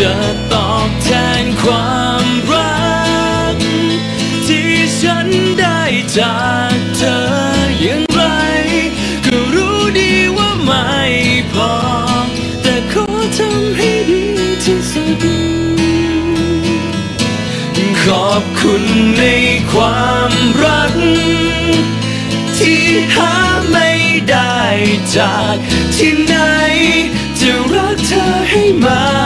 จะตอบแทนความรัก ที่ฉันได้จากเธออย่างไร ก็รู้ดีว่าไม่พอ แต่ขอทำให้ดีที่สุด ขอบคุณในความรัก ที่หาไม่ได้จากที่ไหน จะรักเธอให้มา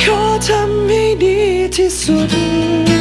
ขอทำให้ดีที่สุด